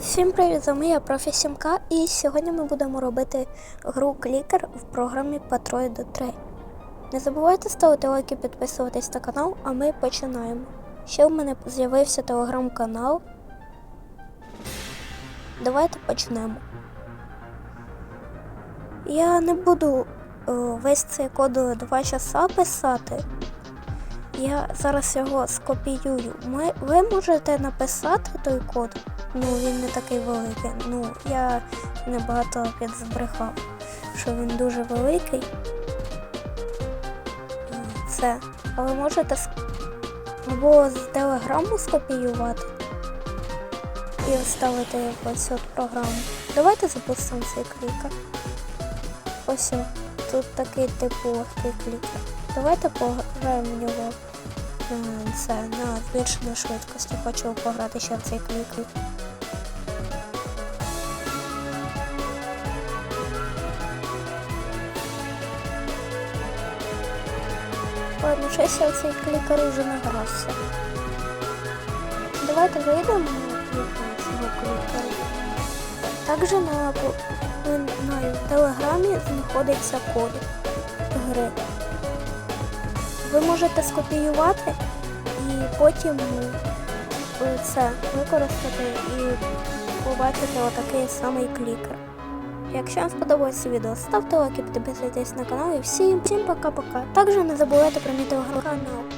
Всім привіт, з вами я профі Сімка, і сьогодні ми будемо робити гру клікер в програмі Patroid 3. Не забувайте ставити лайки, підписуватись на канал, а ми починаємо. Ще в мене з'явився телеграм-канал. Давайте почнемо. Я не буду е, весь цей код 2 часа писати. Я зараз його скопіюю. Ми, ви можете написати той код. Ну, він не такий великий. Ну, я небагато підзбрехав, що він дуже великий. Це. Але можете або з телеграму скопіювати і вставити ось от програму. Давайте запустимо цей клікер. Ось тут такий типу легкий клікер. Давайте нього. е, Це на збільшеній швидкості. Хочу пограти ще в цей клікер. Ладно, щось я цей клікер уже награвся. Давайте вийдемо на цього клікеру. Також на, по- на телеграмі знаходиться код гри. Ви можете скопіювати і потім е, це використати і побачити отакий самий клікер. Якщо вам сподобалося відео, ставте лайки, підписуйтесь на канал і всім, всім пока-пока. Також не забувайте про мій телеграм-канал.